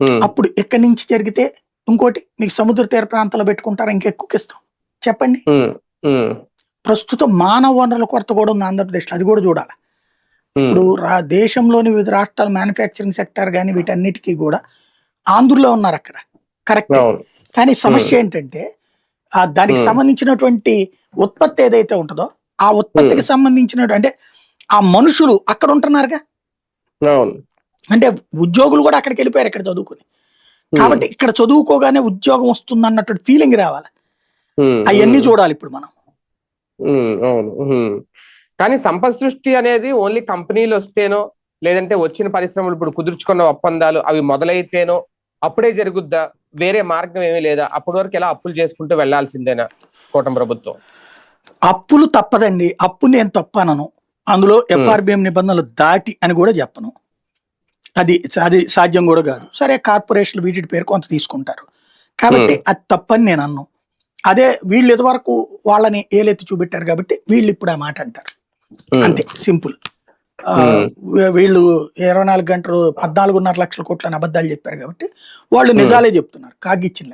ఉమ్, అప్పుడు ఇక్కడి నుంచి జరిగితే ఇంకోటి మీకు సముద్ర తీర ప్రాంతాల్లో పెట్టుకుంటారా ఇంకెక్కువ ఇస్తాం చెప్పండి. ఉమ్, ఉమ్, ప్రస్తుతం మానవ వనరుల కొరత కూడా ఉంది ఆంధ్రప్రదేశ్లో అది కూడా చూడాలి. ఇప్పుడు రా దేశంలోని వివిధ రాష్ట్రాల మ్యానుఫ్యాక్చరింగ్ సెక్టర్ కానీ వీటన్నిటికీ కూడా ఆంధ్రులో ఉన్నారు అక్కడ. కరెక్ట్ కానీ సమస్య ఏంటంటే ఆ దానికి Hmm. సంబంధించినటువంటి ఉత్పత్తి ఏదైతే ఉంటుందో ఆ ఉత్పత్తికి సంబంధించిన అంటే ఆ మనుషులు అక్కడ ఉంటున్నారుగా? అంటే ఉద్యోగులు కూడా అక్కడికి వెళ్ళిపోయారు ఇక్కడ చదువుకుని. కాబట్టి ఇక్కడ చదువుకోగానే ఉద్యోగం వస్తుంది అన్నటువంటి ఫీలింగ్ రావాలి అవన్నీ. చూడాలి ఇప్పుడు మనం. అవును. కానీ సంపద సృష్టి అనేది ఓన్లీ కంపెనీలు వస్తేనో లేదంటే వచ్చిన పరిశ్రమలు ఇప్పుడు కుదుర్చుకున్న ఒప్పందాలు అవి మొదలైతేనో అప్పుడే జరుగుద్దా? వేరే మార్గం ఏమీ లేదా? అప్పటి వరకు ఎలా అప్పులు చేసుకుంటూ వెళ్ళాల్సిందేనా కూటమి ప్రభుత్వం? అప్పులు తప్పదండి. అప్పు నేను తప్పనను. అందులో ఎఫ్ఆర్బిఎం నిబంధనలు దాటి అని కూడా చెప్పను. అది అది సాధ్యం కూడా కాదు. సరే కార్పొరేషన్లు వీటి పేరు కొంత తీసుకుంటారు. కాబట్టి అది తప్పని నేను అన్ను. అదే వీళ్ళు ఇదివరకు వాళ్ళని ఏలెత్తి చూపెట్టారు కాబట్టి వీళ్ళు ఇప్పుడు ఆ మాట అంటారు. అంతే సింపుల్. వీళ్ళు ఇరవై నాలుగు గంటలు పద్నాలుగున్నర లక్షల కోట్లని అబద్ధాలు చెప్పారు కాబట్టి వాళ్ళు నిజాలే చెప్తున్నారు కాగిచ్చిన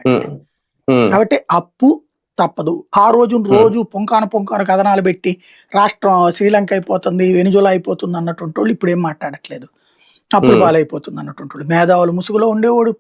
కాబట్టి అప్పు తప్పదు. ఆ రోజు రోజు పొంకాన పొంకాన కథనాలు పెట్టి రాష్ట్రం శ్రీలంక అయిపోతుంది వెనుజులా అయిపోతుంది అన్నటువంటి వాళ్ళు ఇప్పుడు ఏం మాట్లాడట్లేదు. అప్పులు Hmm. పాలైపోతుంది అన్నటువంటి మేధావులు ముసుగులో ఉండేవాడు